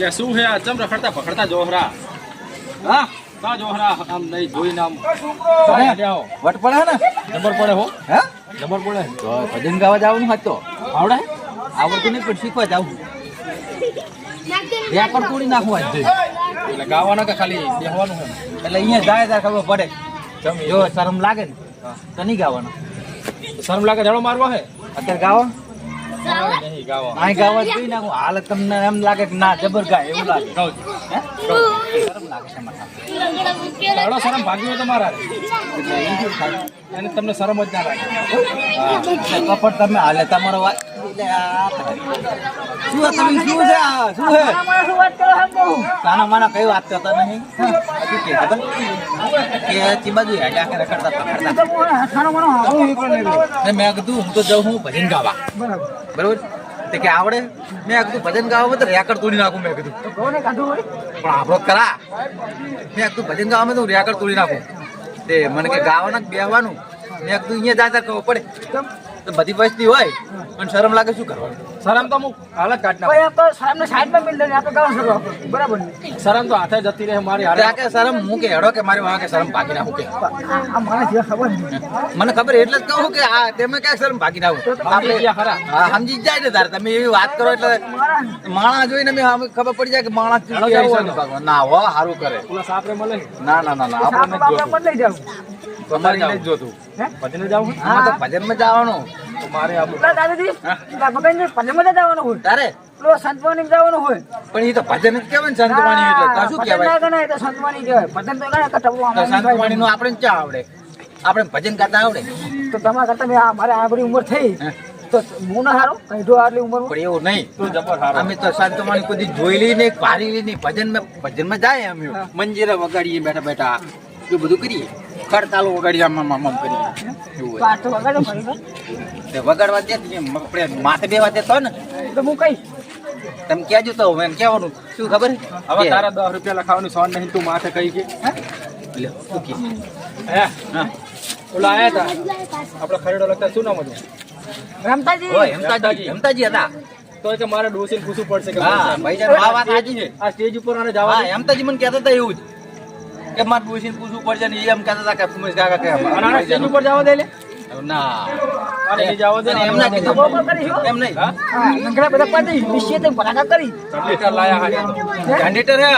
એટલે શું છે આ? ચમ રખડતા પકડતા જોહરા. હા? કા જોહરા? આમ નહીં જોઈને આમ અરે, આવો વટ પડે ને? જબર પડે હો. હે? જબર પડે. તો ભજન ગાવા જવાનું હોત તો. આવડે? આવડતું નહીં પણ શીખવા જાવું ત્યાં પણ તોડી નાખવું આજ એટલે ગાવાના કે ખાલી બેહવાનું હોય? એટલે અહીંયા જાય ત્યારે ખબર પડે. જો શરમ લાગે ને તો નહીં ગાવાનું. શરમ લાગે ઝાડો મારવા હે? અત્યારે ગાવા? નહીં ગાવા. જોઈ નાખું હાલ તમને એમ લાગે કે ના જબર ગાય એવું લાગે. કહું હે? શરમ લાગે છે. ઝાડો શરમ ભાગ્યું તમારા? એને તમને શરમ જ ના લાગે. કપટ તમે હાલે તમારો વાત. શું કઈ વાત કરતા મેં કીધું હું તો જાઉં હું ભજન ગાવા બરોબર તે આવડે મેં કીધું ભજન ગાવામાં તો રેકર્ડ તોડી નાખું મેં કીધું પણ આપણો કરા મેં કીધું ભજન ગાવામાં તો રેકર્ડ તોડી નાખું તે મને કે ગાવાના બેહવાનું મેં કીધું અહીંયા જાતા ખબર પડે તો બધી વસ્તી હોય પણ શરમ લાગે શું કરવાનું? શરમ તો અમુક હાલત કાઢ તો શરમ તો હાથે જતી રહે મારી હારે. કે શરમ હું કે હેડો કે મારી વાંકે શરમ ભાગી નાખું કે મને ખબર એટલે જ કહું કે આ તમે ક્યાં શરમ ભાગી નાખું આપણે ખરા. હા સમજી જાય ને તારે. તમે એવી વાત કરો એટલે માણસ. જોઈને મેં ખબર પડી જાય કે માણસ હાલો જાવું ને. ના હો સારું કરે. પેલા સાપરે મળે ના? ના ના ના આપણે નથી જોતું. તમારી જોતું. ભજને જાવું હા તો ભજનમાં જવાનું. મારે આવું. તારે? સંતવાની જવાનું હોય. પણ એ તો ભજન જ કહેવાય ને સંતવાણી એટલે તો શું કહેવાય? તો સંતવાણી કહેવાય. ભજન તો ના સંતવાણી નું આપણે ચા આવડે? આપણે ભજન કરતા આવડે? તો તમારા કરતા મેં મારે આ બધી ઉંમર થઈ? તો હું ના હારો? આટલી ઉંમર પણ એવું નહીં. તું જબર હારો. અમે તો સંતવાણી કોઈ જોયેલી નહીં પારેલી નહીં. ભજન ભજનમાં જાય અમે મંજીરા વગાડીએ બેઠા બેઠા. એ બધું કરીએ. ખડતાલો વગાડ્યા એવું તો. તે વગાડવા દે માથે બેવા દેતો ને. તો હું કહીશ. તમે કહેજો તો એમ કહેવાનું. શું ખબર? હવે તારા દસ રૂપિયા લખાવાનું સોન નહીં તું માથે કઈ કે. ઓલા આયા હતા આપણે ખરેડો લખતા શું નામ હતું? રમતાજી. ઓય, હતા. તો કે મારે ડોસીને પૂછવું પડશે કે હા ભાઈ આ વાત સાચી છે. આ સ્ટેજ ઉપર આને જવા હા મને કહેતા હતા એવું જ. કે મારે પૂછીને પૂછવું પડશે ને એમ કહેતા હતા કે ઉમેશ કાકા કે અને સ્ટેજ ઉપર જવા દે લે? ના. નહીં જવા દે એમ ના કીધું. એમ નહીં. હા? બધા પાડી વિશે તે ભલાકા કરી. જનરેટર લાયા હારી જનરેટર હે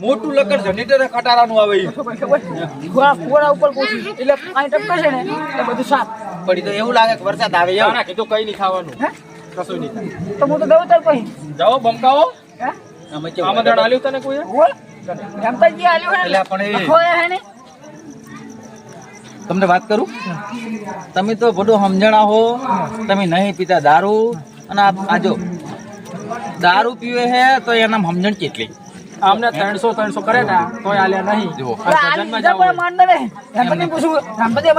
મોટું લકડ જનરેટર કટારાનું આવે ખોળા ઉપર પૂછી એટલે પાણી ટપકે છે ને એટલે બધું સાફ. પડી તો એવું લાગે કે વરસાદ આવે ના, એવું ના, કીધું કઈ નહીં ખાવાનું. કશું નહીં તો હું તો ગયો તાર પછી. જાઓ બમકાવો હે? આમાં આમંત્રણ આલ્યું તને હોય રમતાજી આલ્યો હે એટલે પણ એ- હોય હે ને? તમને વાત કરું? તમે તો બધું સમજણા હો તમે નહીં પીતા દારૂ. અને આ જો દારૂ પીવે હે તો એના સમજણ કેટલી? અમને ત્રણસો ત્રણસો કરે ને તોય આલ્યા નહીં. આપણે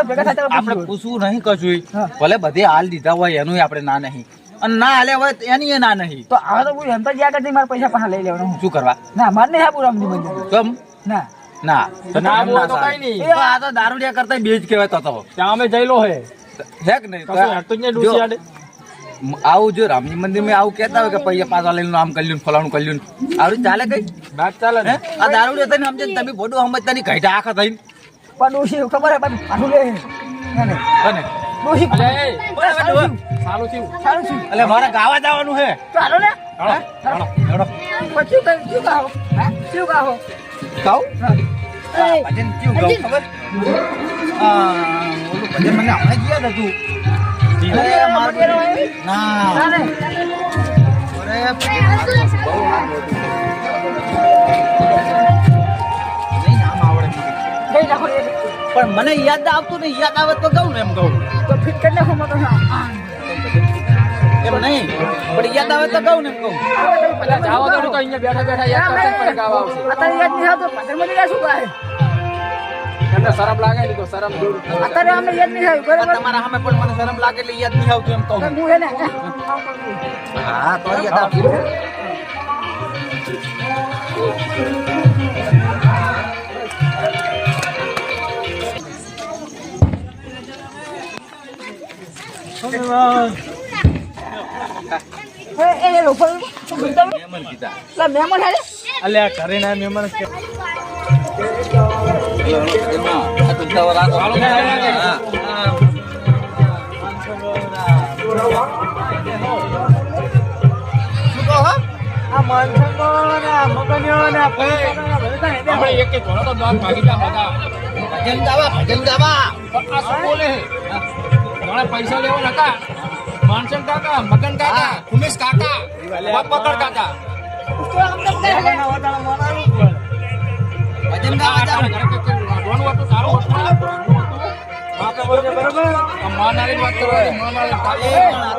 ભેગા થતા આપણે પૂછું પૂછવું નહીં કશું. ભલે બધે હાલ દીધા હોય એનું આપણે ના નહીં. અને ના હાલ્યા હોય તો એની એ ના નહીં. તો હવે તો એમ તો જ્યાં કરતી મારા પૈસા પાછા લઈ લેવાનું. શું કરવા? ના મારે નહીં આપું રામજી મંદિર. કેમ? ના. ના. તો ના બોલો તો. કઈ નહીં. એ આ તો દારૂડિયા કરતા બે જ કહેવાય તો તો. ત્યાં અમે જઈલો હે. હેક નહીં? કશું હેડતું જ નહીં ડૂસી આડે. આવું જો રામજી મંદિરમાં આવું કેતા હોય કે પૈસા પાછા લઈને આમ કર્યું ફલાણું લ્યું આવું ચાલે કઈ? ના ચાલે ને. આ દારૂડિયા થઈને સમજે તમે ફોટો સમજતા નહીં કઈ આખા થઈને. પણ ડોશી ખબર હે પણ પાછું લે. અને સારું થયું. સારું થયું. એટલે મારે ગાવા જવાનું છે. ને. પછી શું શું? ભજન ખબર? ઓલું ભજન મને હમણાં જ યાદ હતું? ના. ના ને. પણ મને યાદ આવતું નહીં યાદ આવે તો ગાઉં ને એમ ગાઉં. તો ફિટ કરી નાખો મતો હા. એમ નહીં પણ યાદ આવે તો ગાઉં ને એમ ગાઉં પેલા જાવા દો ને તો અહીંયા બેઠા બેઠા યાદ કરશે ને પછી ગાવા આવશે. અત્યારે યાદ નહીં આવતો પંદરમાં શું ગાય એમને શરમ લાગે ને તો શરમ દૂર અત્યારે અમને યાદ નહીં આવ્યું આ બરાબર તમારા સામે પણ મને શરમ લાગે એટલે યાદ નહીં આવતું એમ કહું. હું હે ને હા તો યાદ આવતું ગયા બધા ભજન ગાવા. ઘણા પૈસા લેવા નતા. માનસન કાકા મગન કાકા ઉમેશ કાકા પકડ કાકા.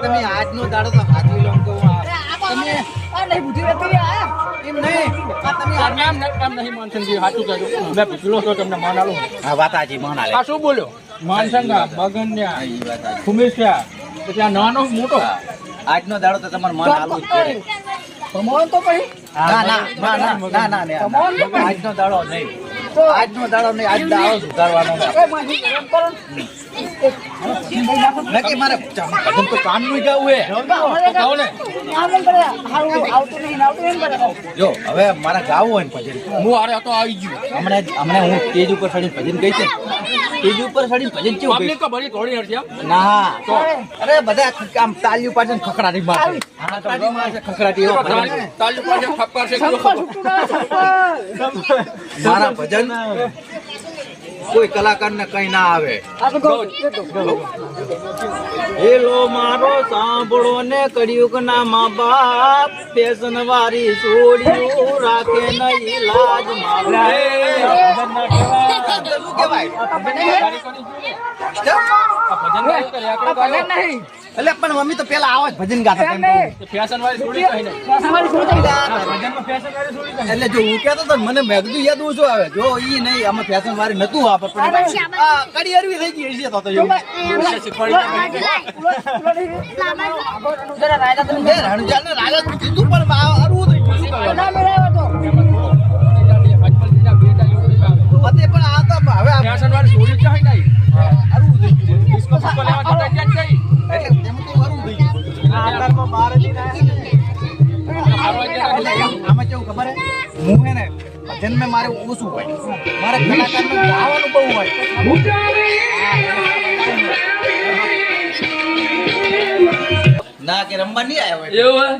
તમે આજનો દાડો તો હાચવી લો. તમે આ નહીં બુદ્ધિ હતી તમને માન આલું. હા વાત આજી મન આલે. આ શું બોલ્યો? માનસંગા મગન્યા ખુમેશિયા. એટલે આ નાનો મોટો. આજનો દાડો તો તમારે મન આલવું જ પડે. કમાવાનું તો પછી ના ના ના ના ના ના. આજનો દાડો નહીં. આજનો દાડો નહીં આજ દાડો સુધારવાનો ને. નક્કી મારે ભજન તો કામનું ગાવું હે. કહો ને. આવતું નહીં ને આવતું જો હવે મારે ગાવું હોય ને ભજન. હું આરે તો આવી ગયો. હમણાં હમણાં હું સ્ટેજ ઉપર ચડીને ભજન ગઈ છે સ્ટેજ ઉપર ચડીને ભજન કેવું પબ્લિક તો બધી થોડી હરતી ના. તો. અરે બધા આમ તાલીઓ પાછે ખખડાટી મારશે ખખડાટી મારશે ખખડાટી એવો ભજન. છે. તાલુક પાસે ઠપકાર છે સંપર છૂટું ના સંપર મારા ભજન કોઈ કલાકારને કઈ ના આવે. આ એ તો હેલો મારો સાંભળો ને કડિયુગ ના મા બાપ પેશન વારી છોડ્યું રાખે નહીં લાજ મારો. એટલે પણ મમ્મી તો પેલા આવો જ ભજન ગાતા ફેશન વાળી છોડી. ફેશન વાળી છોડી. એટલે જો હું કહેતો તો મને મેં યાદ ઓછું આવે જો ઈ નહીં અમે ફેશન વાળી નતું વાપર પણ આ કડી અરવી થઈ ગઈ હશે તો તો એવું. રાજા કીધું પણ આ અરવું થઈ ગયું. પણ આ તો હવે ફેશન વાળી છોડી જ નહીં અરવું થઈ ગયું. ભજન મેં મારે ઓછું હોય. મારે કલાકારને ગાવાનું બહુ હોય. ના કે રમવા નહીં આવ્યો હોય.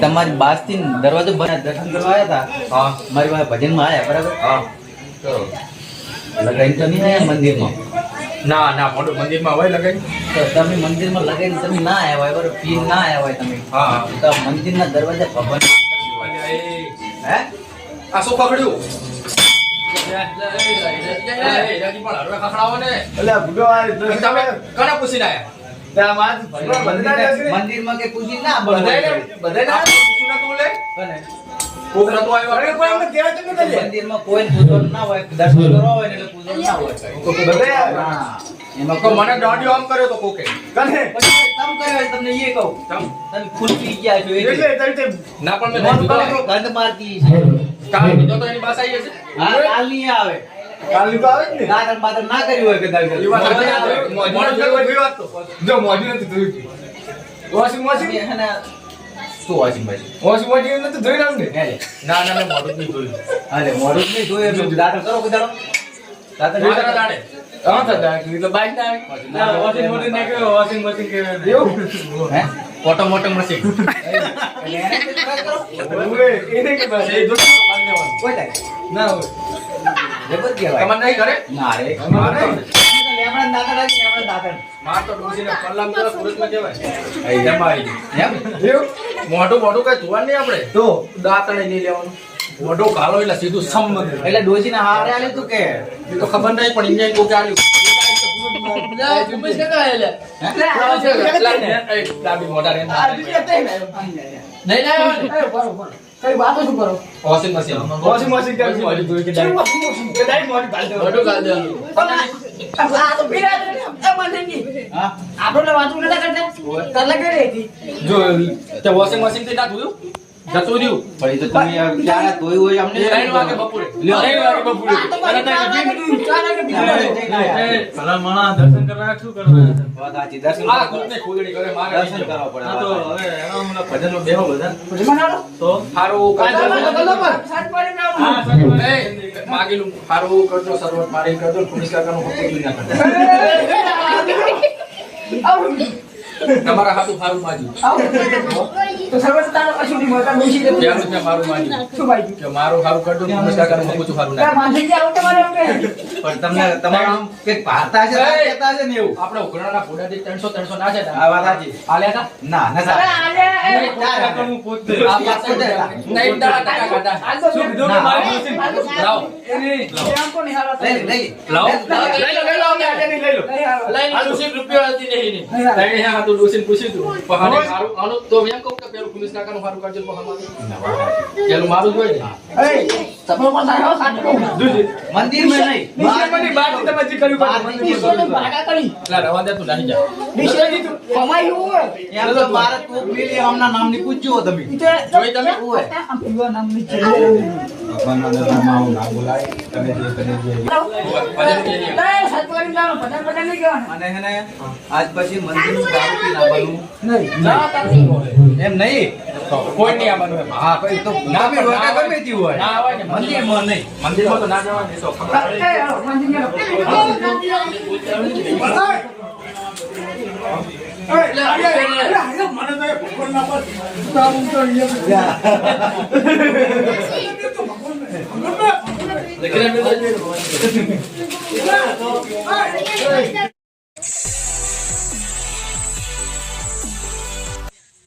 તમારી બાસ્તી દરવાજો બંધ દર્શન કરવા આવ્યા હતા હા મારી પાસે ભજનમાં આવ્યા બરાબર હા તો લગાઈ તો નહીં આવ્યા મંદિરમાં ના ના મોટું મંદિરમાં હોય લગાઈ તો તમે મંદિરમાં લગાઈને તમે ના આવ્યા હોય બરાબર પી ના આવ્યા હોય તમે હા. તો મંદિરના દરવાજા ભગવાન હે આ શું પકડ્યું તમે કોને પૂછીને આયા મંદિરમાં કે પૂછી ના બોલવું બધાને પૂછ્યું નતું લે. કોને? કોક નતું આવ્યો મંદિરમાં કોઈ પૂજવાનું ના હોય દર્શન કરવા હોય એટલે પૂજન ના હોય. હા. એમાં તો મને દાંડિયો આમ કર્યો તો કોકે? પછી તમ કર્યો તમને એ કહું. તમ. તમે ફૂલ પી ગયા છો એટલે ના પણ મેં ગંધ મારતી છે. કાલ તો એની પાસે આવી જશે. હા કાલ નહીં આવે. દાતર બાતર ના? કર્યું હોય કદાચ એ વાત સાચી છે. મોઢું જોયું હોય એવી વાત તો. તમે હે ને શું વોશિંગ મશીન? હે ના ના મેં મોઢું જ નહીં જોયું અરે મોઢું જ નહીં જોયું એટલે દાતર કરો કે દાડો દાતર નહીં મારા કરો? દાડે. હે? મોટો મોટો મશીન એટલે એને પેલું કાંઈ કરો. કોઈ થાય. જબર કહેવાય. તમને નહીં કરે ના રે. લેમડા દાતર લેમડા દાતર માર તો ડોસીને કલામ તો સુરતમાં કહેવાય. એમાં આવી એમ? મોઢું મોઢું કઈ ધોવાનું નહીં આપણે? તો? દાંતણે નહીં લેવાનું. મોઢો કાલો એટલે સીધું સંબંધ એટલે ડોશીને હારે આવ્યું તું કે? તો ખબર નહીં પણ ઇન્ડિયન કોકે આલ્યું હે? નહીં કઈ વાતો શું કરો વોશિંગ મશીન વોશિંગ મશીન કે મોડી ધોઈ કે ડાઈ વોશિંગ મશીન? કે ડાઈ મોડી ગાલ દે બધું ગાલ દે આ- તો પીડા છે ને, આ વાંધણજી. હા? આપણે વાતો નતા કરતા. તને કરી હતી. જો તે વોશિંગ મશીનથી ના ધોયું જતું રહ્યું. પણ એ તો તમે આ ક્યારે હોય અમને? ત્રણ વાગે બપોરે. ત્રણ વાગે બપોરે. આ તો મારી ચાર વાગે પીધું, ચાર વાગે ભલા માણસ દર્શન કરવા શું કરવા વાત. દર્શન આ કરો. કૂતને કરે મારે દર્શન કરવા પડે આ તો. હવે હમણાં બેહો બધા. ના. તો હારું પર, સાત. હા માગેલું. હારું કરજો સર્વત મારી કરજો પોલીસ કાકાનું હુકમ ના કરજો. તમારા હાથું હારું માજી તો સર્વસ્વ તારો કશું નહીં મળતા, રહેજો. ત્યારનું ત્યાં મારું માજી શું ભાઈ? કે મારું હારું કરજો કરું કાકાનું છું હારું ના વાંધણજી આવો તમારે. પણ તમને તમારા આમ કે ભારતા છે કહેતા છે ને એવું આપણે ઉઘરાણા ફોડાથી ત્રણસો ત્રણસો ના છે આ વાત સાચી. આલે તા? ના ના સર આલે, એ, હું પોતે આ પાછળ નહીં દાડા ટકા કાઢા. આલ શું કીધું ના. કે મારે પૂછીને આલ તો- લાવો. એ આમ તો નહીં હાલો. લઈ લે, લઈ લે. લઈ લો લઈ લો આજે નહીં લઈ લો નહીં હાલો. લઈને ડોસીને રૂપિયો હતી નહીં નહીં હા તો ડોસીને પૂછ્યું હતું. પણ હાલે મારું આનું તો એમ કહું કે પેલું પોલીસ કાકાનું હારું કરજો તો હમારું. પેલું મારું જ હોય ને. એ, તમે પણ સાહેબ સાચું કહું. મંદિરમાં નહીં નીચેમાંથી બહારથી તમે જે કર્યું. નીકળી ઈશ્વરને ભાગા કરી. એટલે રવા દે તું નાહી જા. ઈશ્વરજી કમાઈ એવું હોય. એમ તો મારે કોક મિલી આમના નામની પૂછ્યો તમે તો- જોઈ તમે? આમ પીવા નામની. ભગવાનના દરબારમાં આવું ના બોલાય તમે જે કરે જે એ, સાત વાગે લાવો. પચાસ પચાસ નહીં કહેવાના. અને હે ને આજ પછી મંદિરનું દારૂ ના. એમ નહીં કોઈ નહીં આવવાનું હા પછી તો ના ગમે હોય ના હોય ને મંદિરમાં નહીં મંદિરમાં તો ના જવાનું એ તો ખબર. Daqui na mesa.